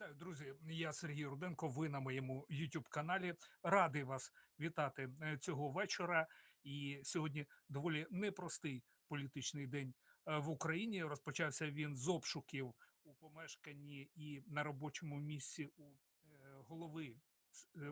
Вітаю, друзі. Я Сергій Руденко. Ви на моєму youtube каналі. Радий вас вітати е, цього вечора. І сьогодні доволі непростий політичний день е, в Україні. Розпочався він з обшуків у помешканні і на робочому місці у е, голови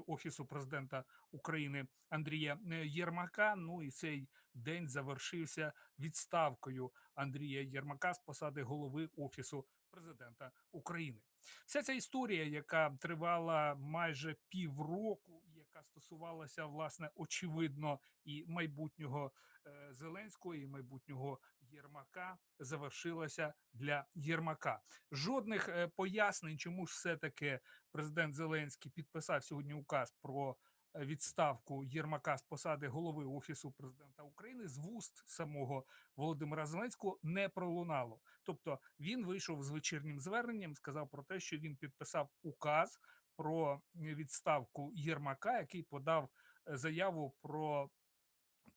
офісу президента України Андрія Єрмака. Ну і цей день завершився відставкою Андрія Єрмака з посади голови офісу президента України. Вся ця історія, яка тривала майже півроку, яка стосувалася власне очевидно і майбутнього е, Зеленського, і майбутнього Єрмака, завершилася для Єрмака. Жодних е, пояснень, чому ж все таки президент Зеленський підписав сьогодні указ про відставку Єрмака з посади голови офісу президента України з вуст самого Володимира Зеленського не пролунало. Тобто він вийшов з вечірнім зверненням, сказав про те, що він підписав указ про відставку Єрмака, який подав е, заяву про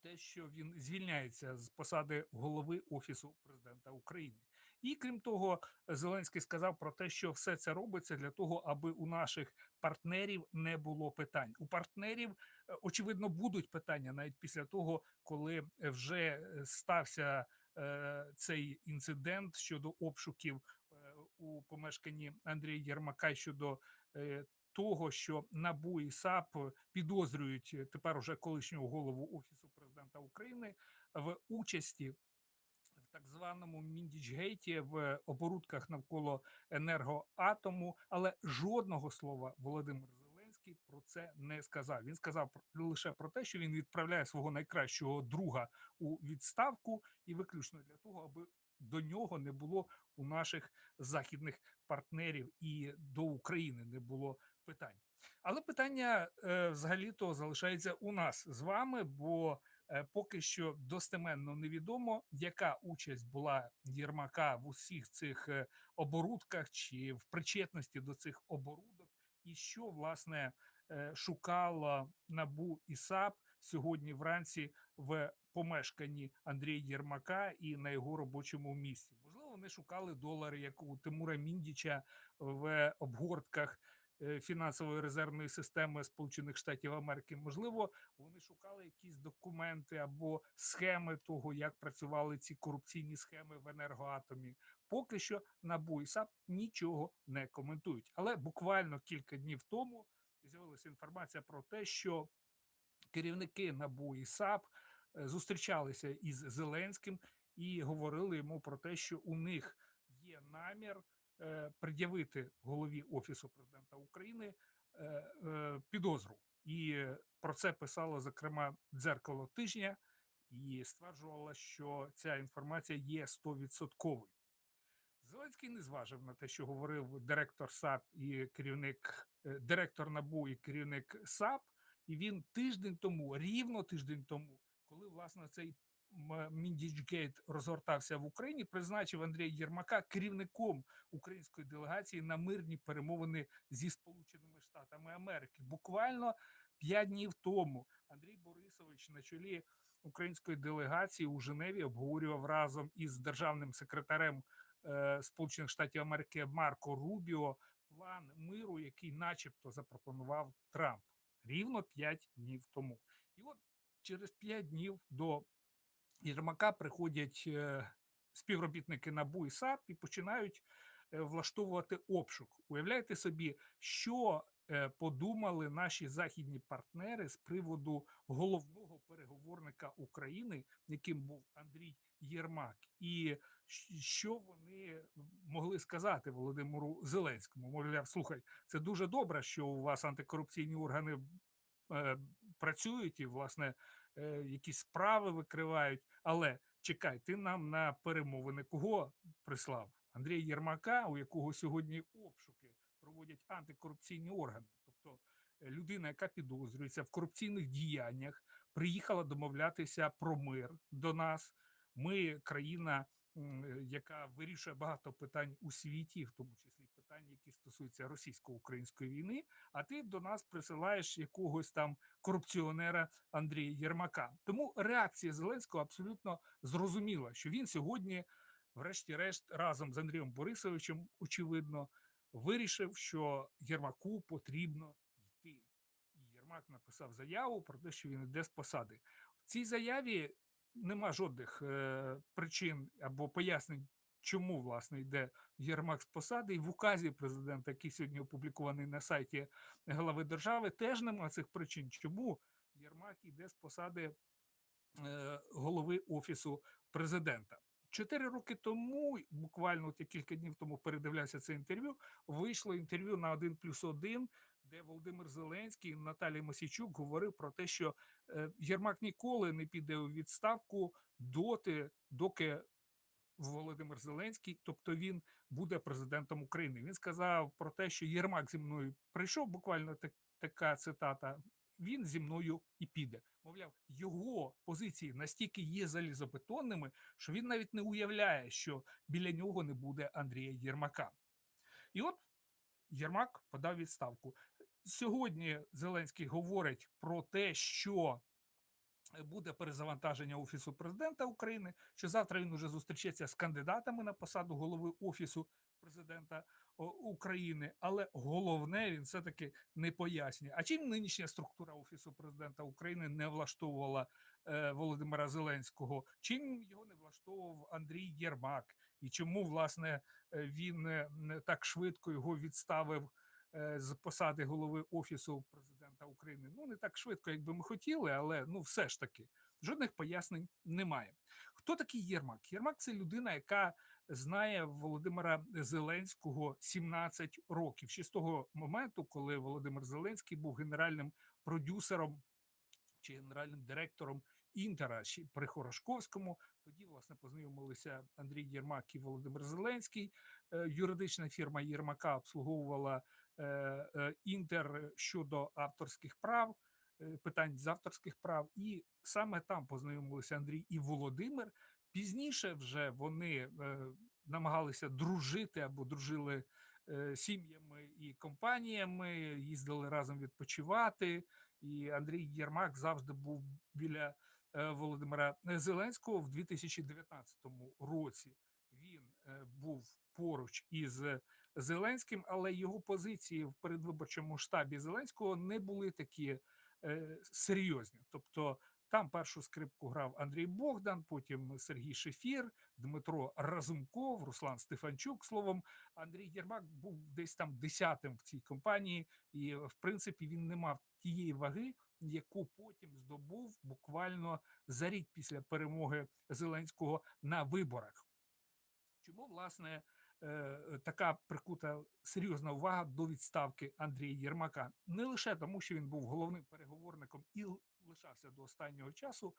те, що він звільняється з посади голови офісу президента України. І крім того, Зеленський сказав про те, що все це робиться для того, аби у наших партнерів не було питань. У партнерів е, очевидно будуть питання навіть після того, коли вже е, стався е, цей інцидент щодо обшуків у помешканні Андрія Єрмака щодо того, що НАБУ і САП підозрюють тепер уже колишнього голову офісу президента України в участі так званому Міндічгейті в оборудках навколо енергоатому, але жодного слова Володимир Зеленський про це не сказав. Він сказав лише про те, що він відправляє свого найкращого друга у відставку, і виключно для того, аби до нього не було у наших західних партнерів і до України не було питань. Але питання е, взагалі-то залишається у нас з вами, бо поки що достеменно невідомо, яка участь була Єрмака в усіх цих е, оборудках чи в причетності до цих оборудок, і що власне е, шукала набу і САП сьогодні вранці в помешканні Андрія Єрмака і на його робочому місці. Можливо, вони шукали долари, як у Тимура Міндіча в обгортках е, фінансової резервної системи Сполучених Штатів Америки. Можливо, вони шукали якісь документи або схеми того, як працювали ці корупційні схеми в енергоатомі. Поки що НАБУ САП нічого не коментують. Але буквально кілька днів тому з'явилася інформація про те, що керівники НАБУ і САП е, зустрічалися із Зеленським і говорили йому про те, що у них є намір е, пред'явити голові офісу президента України е, е, підозру. І е, про це писало зокрема дзеркало тижня, і стверджувала, що ця інформація є стовідсотковою. Зеленський не зважив на те, що говорив директор САП і керівник е, директор НАБУ і керівник САП. І він тиждень тому, рівно тиждень тому, коли власне цей Міндічгейт розгортався в Україні, призначив Андрія Єрмака керівником української делегації на мирні перемовини зі Сполученими Штатами Америки. Буквально п'ять днів тому Андрій Борисович на чолі української делегації у Женеві обговорював разом із державним секретарем е, Сполучених Штатів Америки Марко Рубіо план миру, який, начебто, запропонував Трамп рівно 5 днів тому. І от через 5 днів до Єрмака приходять е, співробітники НАБУ і САП і починають е, влаштовувати обшук. Уявляєте собі, що е, подумали наші західні партнери з приводу головного переговорника України, яким був Андрій Єрмак, і що вони могли сказати Володимиру Зеленському? Мовляв, слухай, це дуже добре, що у вас антикорупційні органи е, працюють і, власне, якісь справи викривають. Але чекай, ти нам на перемовини кого прислав? Андрія Єрмака, у якого сьогодні обшуки проводять антикорупційні органи. Тобто е, людина, яка підозрюється в корупційних діяннях, приїхала домовлятися про мир до нас. Ми країна, е, яка вирішує багато питань у світі, в тому числі питань, які стосуються російсько-української війни. А ти до нас присилаєш якогось там корупціонера Андрія Єрмака. Тому реакція Зеленського абсолютно зрозуміла, що він сьогодні, врешті-решт, разом з Андрієм Борисовичем, очевидно, вирішив, що Єрмаку потрібно йти. І Єрмак написав заяву про те, що він йде з посади. В цій заяві нема жодних е, причин або пояснень, чому власне йде Єрмак з посади. І в указі президента, який сьогодні опублікований на сайті глави держави, теж нема цих причин, чому Єрмак йде з посади е, голови офісу президента. Чотири роки тому, буквально от я кілька днів тому передивлявся це інтерв'ю. Вийшло інтерв'ю на 1 плюс 1, де Володимир Зеленський Наталія Мосійчук говорив про те, що е, Єрмак ніколи не піде у відставку доти, доки Володимир Зеленський, тобто він буде президентом України. Він сказав про те, що Єрмак зі мною прийшов, буквально так, така цитата. Він зі мною і піде. Мовляв, його позиції настільки є залізобетонними, що він навіть не уявляє, що біля нього не буде Андрія Єрмака. І от Єрмак подав відставку. Сьогодні Зеленський говорить про те, що буде перезавантаження офісу президента України. Що завтра він уже зустрічається з кандидатами на посаду голови офісу президента України, але головне він все таки не пояснює. А чим нинішня структура офісу президента України не влаштовувала е, Володимира Зеленського? Чим його не влаштовував Андрій Єрмак? І чому власне е, він е, так швидко його відставив? Е, З посади голови офісу президента України. Ну не так швидко, як би ми хотіли, але ну все ж таки жодних пояснень немає. Хто такий Єрмак? Єрмак це людина, яка знає Володимира Зеленського 17 років. Ще з того моменту, коли Володимир Зеленський був генеральним продюсером чи генеральним директором Інтера ще при Хорошковському. Тоді, власне, познайомилися Андрій Єрмак і Володимир Зеленський. Е, Юридична фірма Єрмака обслуговувала Інтер щодо авторських прав, е, питань з авторських прав, і саме там познайомилися Андрій і Володимир. Пізніше вже вони е, намагалися дружити або дружили е, сім'ями і компаніями, їздили разом відпочивати. І Андрій Єрмак завжди був біля е, Володимира Зеленського в 2019 році. Він е, був поруч із Зеленським, але його позиції в передвиборчому штабі Зеленського не були такі е, серйозні. Тобто там першу скрипку грав Андрій Богдан, потім Сергій Шефір, Дмитро Разумков, Руслан Стефанчук. Словом, Андрій Єрмак був десь там десятим в цій компанії, і в принципі він не мав тієї ваги, яку потім здобув буквально за рік після перемоги Зеленського на виборах. Чому власне така прикута серйозна увага до відставки Андрія Єрмака? Не лише тому, що він був головним переговорником і лишався до останнього часу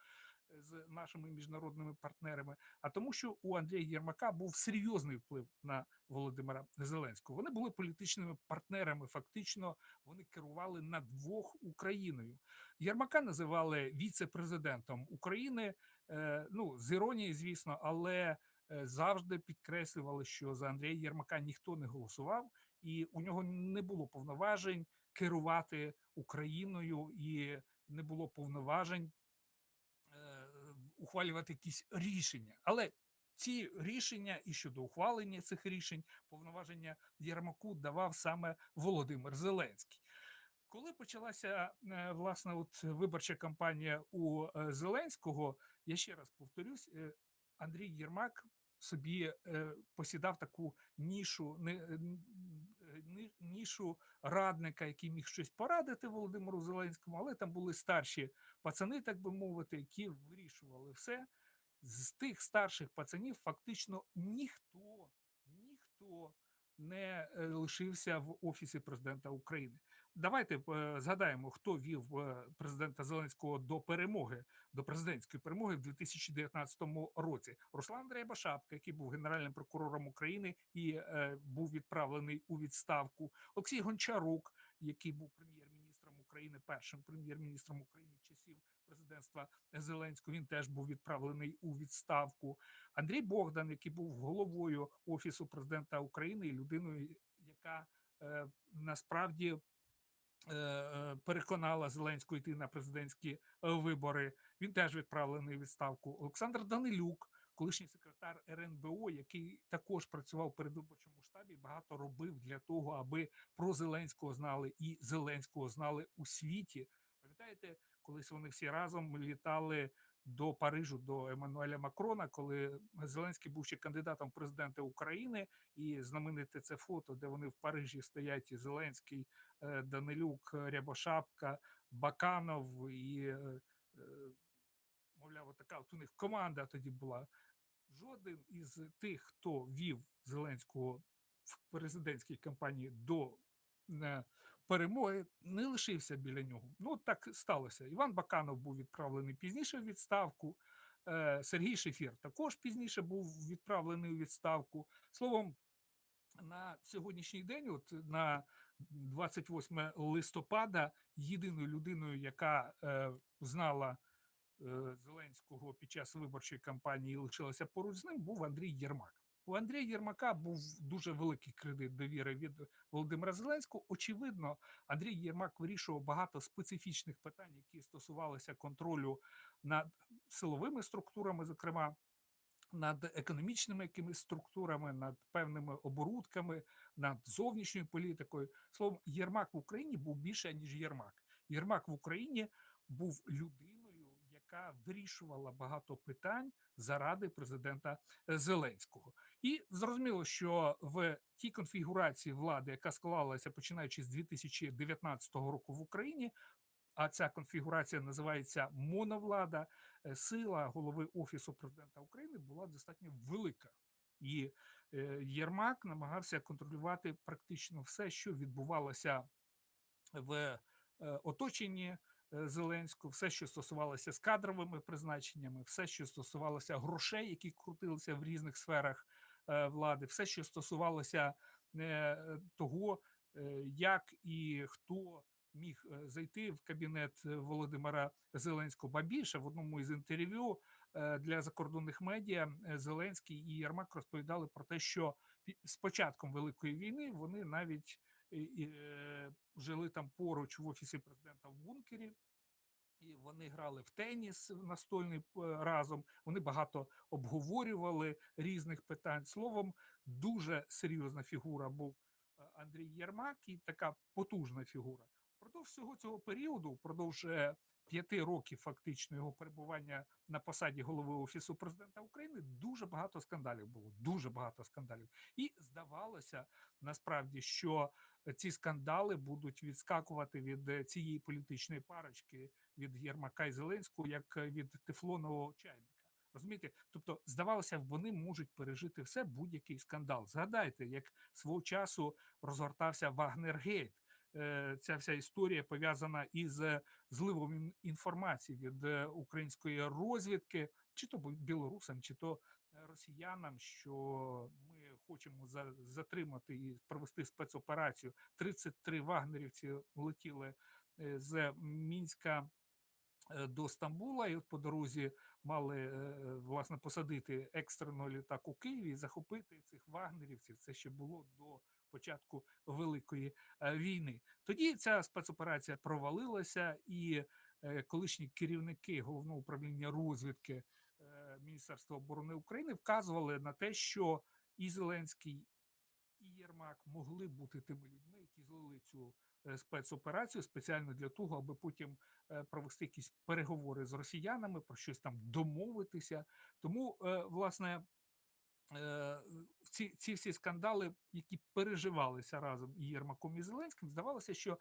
е, з нашими міжнародними партнерами, а тому, що у Андрія Єрмака був серйозний вплив на Володимира Зеленського. Вони були політичними партнерами. Фактично, вони керували над двох Україною. Єрмака називали віце-президентом України. е, Ну з іронії, звісно, але е, завжди підкреслювали, що за Андрія Єрмака ніхто не голосував, і у нього не було повноважень керувати Україною, і не було повноважень е, ухвалювати якісь рішення. Але ці рішення і щодо ухвалення цих рішень повноваження Єрмаку давав саме Володимир Зеленський. Коли почалася е, власне от виборча кампанія у е, Зеленського, я ще раз повторюсь, е, Андрій Єрмак собі е, посідав таку нішу, е, е, ні- нішу радника, який міг щось порадити Володимиру Зеленському, але там були старші пацани, так би мовити, які вирішували все. З тих старших пацанів фактично ніхто, ніхто не лишився в офісі президента України. Давайте е, згадаємо, хто вів е, президента Зеленського до перемоги, до президентської перемоги в 2019 році. Руслан Дрейбашапка, який був генеральним прокурором України і е, був відправлений у відставку. Олексій Гончарук, який був прем'єр-міністром України, першим прем'єр-міністром України часів президентства Зеленського. Він теж був відправлений у відставку. Андрій Богдан, який був головою офісу президента України і людиною, яка насправді переконала Зеленського йти на президентські е, вибори. Він теж відправлений у відставку. Олександр Данилюк, колишній секретар РНБО, який також працював в передвиборчому штабі, багато робив для того, аби про Зеленського знали і Зеленського знали у світі. Пам'ятаєте, колись вони всі разом літали до Парижу, до Еммануеля Макрона, коли Зеленський був ще кандидатом в президенти України, і знамените це фото, де вони в Парижі стоять і Зеленський, е, Данилюк, Рябошапка, Баканов і, е, е, мовляв, така от у них команда тоді була. Жоден із тих, хто вів Зеленського в президентській кампанії до е, перемоги, не лишився біля нього. Ну, так сталося. Іван Баканов був відправлений пізніше в відставку. е, Сергій Шефір також пізніше був відправлений у відставку. Словом, на сьогоднішній день, от на 28 листопада, єдиною людиною, яка е, знала е, Зеленського під час виборчої кампанії і лишилася поруч з ним, був Андрій Єрмак. У Андрія Єрмака був дуже великий кредит довіри від Володимира Зеленського. Очевидно, Андрій Єрмак вирішував багато специфічних питань, які стосувалися контролю над силовими структурами, зокрема над економічними якимись структурами, над певними оборудками, над зовнішньою політикою. Словом, Єрмак в Україні був більше ніж Єрмак. Єрмак в Україні був людиною, яка вирішувала багато питань заради президента е, Зеленського. І зрозуміло, що в тій конфігурації влади, яка склалася починаючи з 2019 року в Україні. А ця конфігурація називається моновлада. е, Сила голови офісу президента України була достатньо велика, і е, Єрмак намагався контролювати практично все, що відбувалося в е, оточенні Зеленського, все, що стосувалося з кадровими призначеннями, все, що стосувалося грошей, які крутилися в різних сферах влади, все, що стосувалося того, як і хто міг е, зайти в кабінет е, Володимира Зеленського. Ба більше в одному із інтерв'ю е, для закордонних медіа Зеленський і Єрмак розповідали про те, що з початком великої війни вони навіть жили там поруч в офісі президента в бункері. І вони грали в теніс настольний разом. Вони багато обговорювали різних питань. Словом, дуже серйозна фігура був Андрій Єрмак і така потужна фігура. Впродовж всього цього періоду, впродовж е, п'яти років фактично його перебування на посаді голови офісу президента України, дуже багато скандалів було. Дуже багато скандалів. І здавалося насправді, що ці скандали будуть відскакувати від е, цієї політичної парочки від Єрмака і Зеленського, як е, від тефлонового чайника. Розумієте? Тобто, здавалося, вони можуть пережити все будь-який скандал. Згадайте, як свого часу розгортався Вагнергейт. Е, Ця вся історія пов'язана із е, зливом інформації від е, української розвідки, чи то білорусам, чи то росіянам, що ми хочемо за- затримати і провести спецоперацію. 33 вагнерівці летіли з Мінська до Стамбула, і по дорозі мали власне посадити екстрено літак у Києві і захопити цих вагнерівців. Це ще було до початку Великої е, війни. Тоді ця спецоперація провалилася, і е, колишні керівники головного управління розвідки е, Міністерства оборони України вказували на те, що і Зеленський, і Єрмак могли бути тими людьми, які злили цю спецоперацію спеціально для того, аби потім провести якісь переговори з росіянами, про щось там домовитися. Тому, власне, ці, ці всі скандали, які переживалися разом і Єрмаком і Зеленським, здавалося, що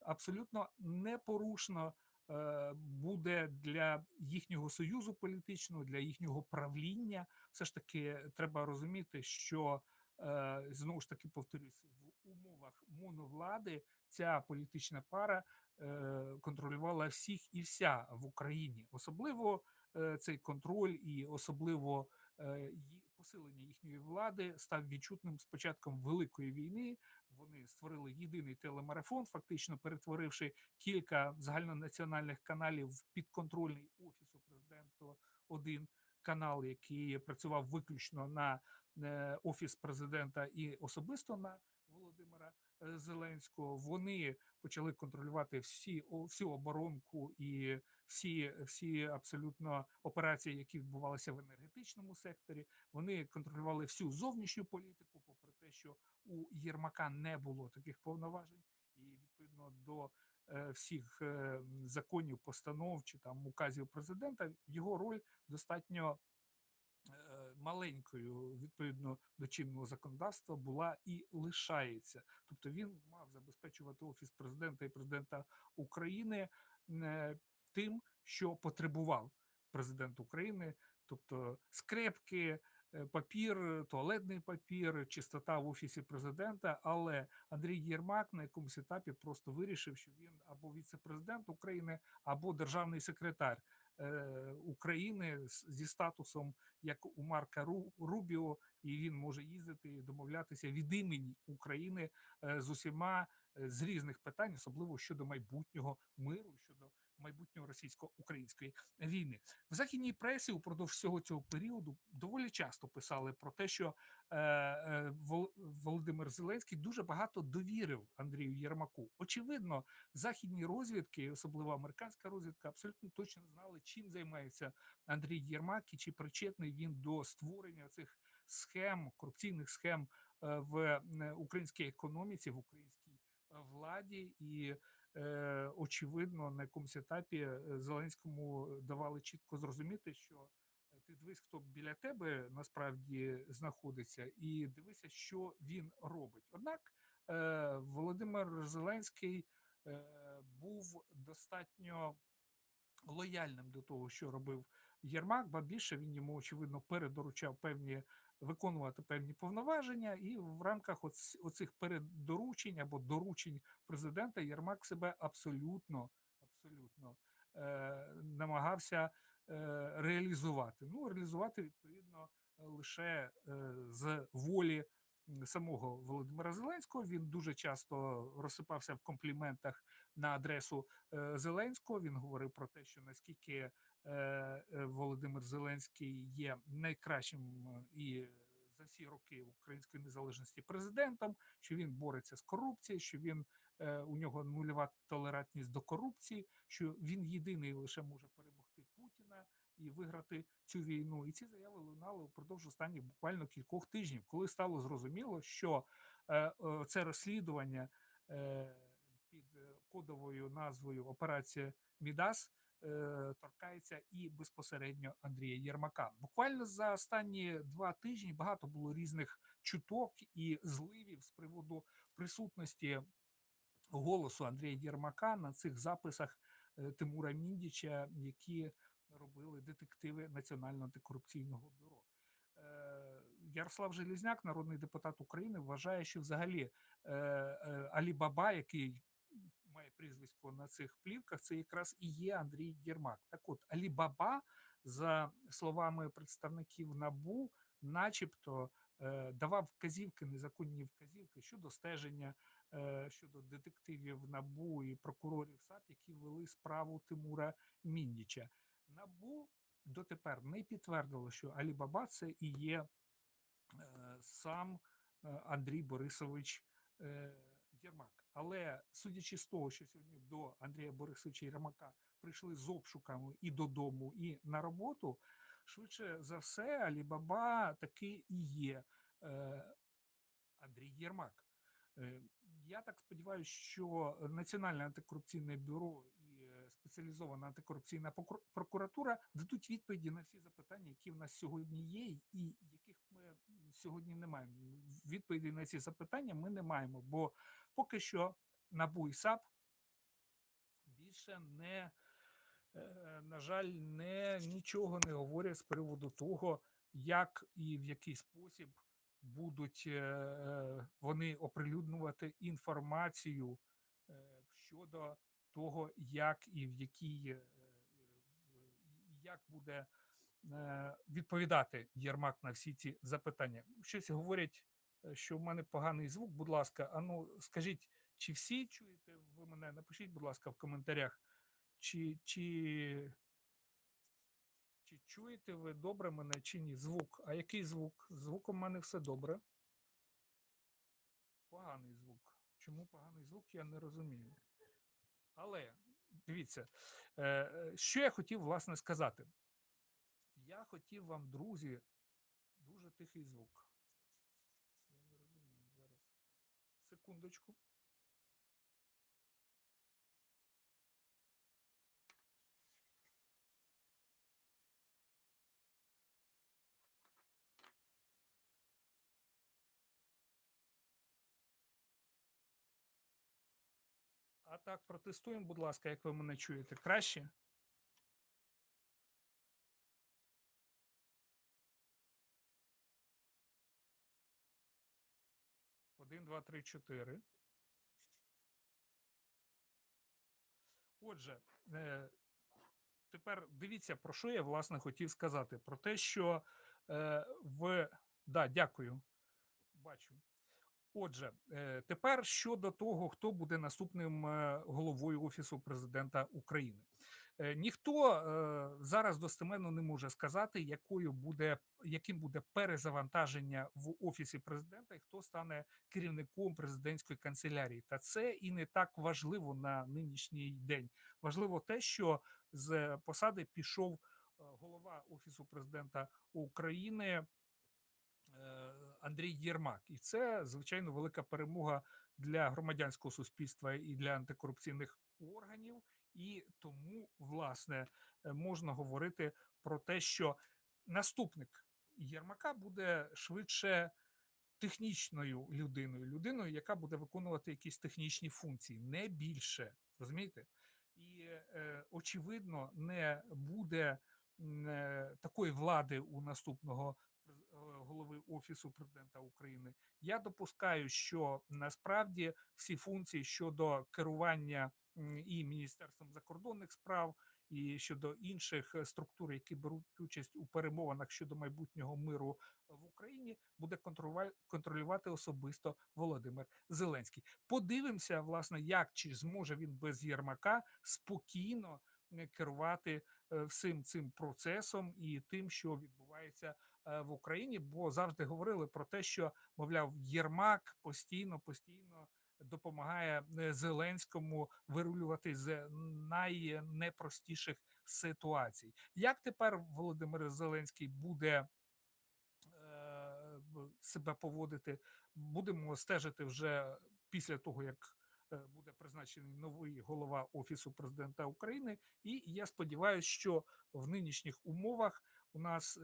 абсолютно непорушно е, буде для їхнього союзу політичного, для їхнього правління. Все ж таки треба розуміти, що е, знову ж таки повторюсь, в умовах моновлади ця політична пара е, контролювала всіх і вся в Україні, особливо е, цей контроль і особливо е, ї- посилення їхньої влади став відчутним з початком великої війни. Вони створили єдиний телемарафон, фактично перетворивши кілька загальнонаціональних каналів в підконтрольний офісу президента один канал, який працював виключно на е, офіс президента і особисто на Володимира е, Зеленського. Вони почали контролювати всі всю оборонку і всі, всі абсолютно операції, які відбувалися в енергетичному секторі. Вони контролювали всю зовнішню політику, попри те, що у Єрмака не було таких повноважень, і відповідно до е, всіх е, законів, постанов чи там указів президента, його роль достатньо е, маленькою відповідно до чинного законодавства була і лишається. Тобто він мав забезпечувати офіс президента і президента України тим, що потребував президент України, тобто скрепки. е, Папір, туалетний папір, чистота в офісі президента. Але Андрій Єрмак на якомусь етапі просто вирішив, що він або віце-президент України, або державний секретар е, України зі статусом як у Марка Ру- Рубіо, і він може їздити і домовлятися від імені України е, з усіма з різних питань, особливо щодо майбутнього миру, щодо майбутнього російсько-української війни. В західній пресі упродовж всього цього періоду доволі часто писали про те, що е, е, Володимир Зеленський дуже багато довірив Андрію Єрмаку. Очевидно, західні розвідки, особливо американська розвідка, абсолютно точно знали, чим займається Андрій Єрмак і чи причетний він до створення цих схем, корупційних схем е, в е, українській економіці, в українській владі, і очевидно на якомусь етапі е, Зеленському давали чітко зрозуміти, що е, ти дивись, хто біля тебе насправді знаходиться, і дивися, що він робить. Однак е, Володимир Зеленський е, був достатньо лояльним до того, що робив Єрмак, ба більше він йому очевидно передоручав певні виконувати певні повноваження, і в рамках оц- оцих переддоручень або доручень президента Єрмак себе абсолютно абсолютно е, намагався е, реалізувати. Ну, реалізувати відповідно лише е, з волі самого Володимира Зеленського. Він дуже часто розсипався в компліментах на адресу е, Зеленського. Він говорив про те, що наскільки Володимир Зеленський є найкращим е, і за всі роки української незалежності президентом, що він бореться з корупцією, що він е, у нього нульова толерантність до корупції, що він єдиний лише може перемогти Путіна і виграти цю війну. І ці заяви лунали упродовж останніх буквально кількох тижнів, коли стало зрозуміло, що е, е, це розслідування е, під е, кодовою назвою Операція Мідас е, торкається і безпосередньо Андрія Єрмака. Буквально за останні два тижні багато було різних чуток і зливів з приводу присутності голосу Андрія Єрмака на цих записах е, Тимура Міндіча, які робили детективи Національного антикорупційного бюро. Е, Ярослав Желізняк, народний депутат України, вважає, що взагалі е, е, Алі Баба, який прізвисько на цих плівках, це якраз і є Андрій Єрмак. Так от Алі Баба, за словами представників НАБУ, начебто е, давав вказівки, незаконні вказівки щодо стеження, е, щодо детективів НАБУ і прокурорів САП, які вели справу Тимура Міндіча. НАБУ дотепер не підтвердило, що Алі Баба це і є е, сам Андрій Борисович Єрмак. Але судячи з того, що сьогодні до Андрія Борисовича Єрмака прийшли з обшуками і додому, і на роботу, швидше за все, Алі Баба таки і є е, Андрій Єрмак. Е, Я так сподіваюся, що Національне антикорупційне бюро і е, спеціалізована антикорупційна прокуратура дадуть відповіді на всі запитання, які в нас сьогодні є, і сьогодні не маємо. Відповіді на ці запитання ми не маємо, бо поки що НАБУ і САП більше не, е, на жаль, не нічого не говорять з приводу того, як і в який спосіб будуть е, е, вони оприлюднювати інформацію щодо того, як і в якій як буде відповідати Єрмак на всі ці запитання. Щось говорять, е, що в мене поганий звук. Будь ласка, а ну скажіть, чи всі чуєте ви мене? Напишіть, будь ласка, в коментарях, чи, чи, чи чуєте ви добре мене, чи ні? Звук. А який звук? Звуком в мене все добре. Поганий звук. Чому поганий звук, я не розумію. Але дивіться, е, е, що я хотів власне сказати. Я хотів вам, друзі, дуже тихий звук. Я не розумію зараз. Секундочку. А так, протестуємо, будь ласка, як ви мене чуєте. Краще? Один, два, три, чотири. Отже, е, тепер дивіться, про що я власне хотів сказати. Про те, що е, в. Да, дякую. Бачу. Отже, е, тепер щодо того, хто буде наступним головою Офісу президента України. Е, Ніхто е, зараз достеменно не може сказати, якою буде яким буде перезавантаження в офісі президента, і хто стане керівником президентської канцелярії. Та це і не так важливо на нинішній день. Важливо те, що з посади пішов е, голова офісу президента України. Андрій Єрмак, і це звичайно велика перемога для громадянського суспільства і для антикорупційних органів. І тому, власне, е, можна говорити про те, що наступник Єрмака буде швидше технічною людиною, людиною, яка буде виконувати якісь технічні функції, не більше. Розумієте? І е, очевидно, не буде е, такої влади у наступного е, голови офісу президента України. Я допускаю, що насправді всі функції щодо керування і Міністерством закордонних справ, і щодо інших е, структур, які беруть участь у перемовинах щодо майбутнього миру в Україні, буде контролюва- контролювати особисто Володимир Зеленський. Подивимося, власне, як чи зможе він без Єрмака спокійно е, керувати е, всім цим процесом і тим, що відбувається в Україні, бо завжди говорили про те, що мовляв, Єрмак постійно, постійно допомагає е, Зеленському вирулювати з найнепростіших ситуацій. Як тепер Володимир Зеленський буде е, себе поводити? Будемо стежити вже після того, як е, буде призначений новий голова офісу президента України. І я сподіваюся, що в нинішніх умовах у нас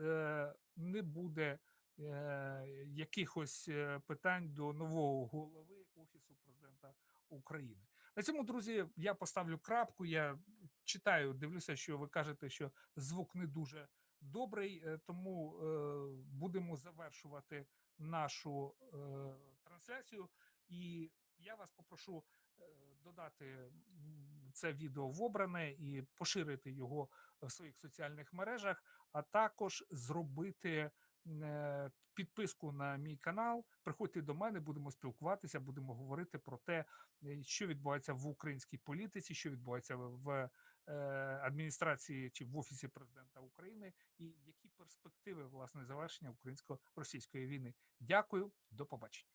не буде якихось питань до нового голови офісу президента України. На цьому, друзі, я поставлю крапку. Я читаю, дивлюся, що ви кажете, що звук не дуже добрий, е, тому е, будемо завершувати нашу е, трансляцію. І я вас попрошу додати це відео в обране і поширити його в своїх соціальних мережах, а також зробити підписку на мій канал. Приходьте до мене, будемо спілкуватися, будемо говорити про те, е, що відбувається в українській політиці, що відбувається в е, адміністрації чи в офісі президента України, і які перспективи власне завершення українсько-російської війни. Дякую, до побачення.